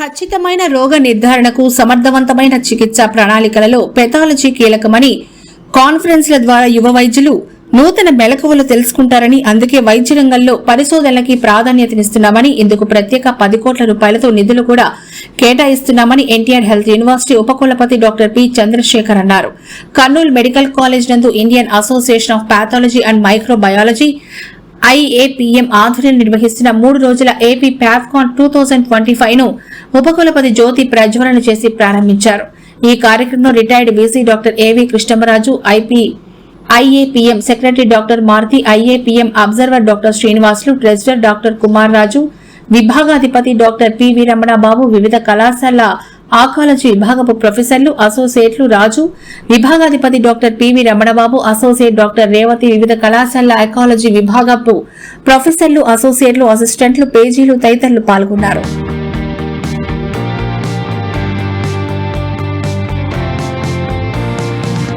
ఖచ్చితమైన రోగ నిర్ధారణకు సమర్థవంతమైన చికిత్స ప్రణాళికలలో పెథాలజీ కీలకమని కాన్ఫరెన్స్ల ద్వారా యువ వైద్యులు నూతన మెలకువలు తెలుసుకుంటారని అందుకే వైద్య రంగంలో పరిశోధనలకి ప్రాధాన్యతనిస్తున్నామని ఇందుకు ప్రత్యేక పది కోట్ల రూపాయలతో నిధులు కూడా కేటాయిస్తున్నామని ఎన్టీఆర్ హెల్త్ యూనివర్సిటీ ఉపకులపతి డాక్టర్ పి చంద్రశేఖర్ అన్నారు. కర్నూలు మెడికల్ కాలేజ్ నందు Indian association of pathology and microbiology IAPM ఆధ్వర్యంలో నిర్వహిస్తున్న మూడు రోజుల AP PAFCON two thousand twenty ఫైవ్ను ఉపకులపతి జ్యోతి ప్రజ్వలన చేసి ప్రారంభించారు. ఈ కార్యక్రమంలో retired BC doctor AV Krishnamaraju IP IAPM secretary doctor Maruti IAPM observer doctor Srinivasulu treasurer doctor Kumar Raju విభాగాధిపతి doctor PV Ramana Babu వివిధ కళాశాల ఆకాలజీ విభాగపు ప్రొఫెసర్లు అసోసియేట్లు Raju విభాగాధిపతి doctor PV Ramanababu associate doctor Revathi వివిధ కళాశాల ఎకాలజీ విభాగపు ప్రొఫెసర్లు అసోసియేట్లు అసిస్టెంట్లు పేజీలు తదితరులు పాల్గొన్నారు.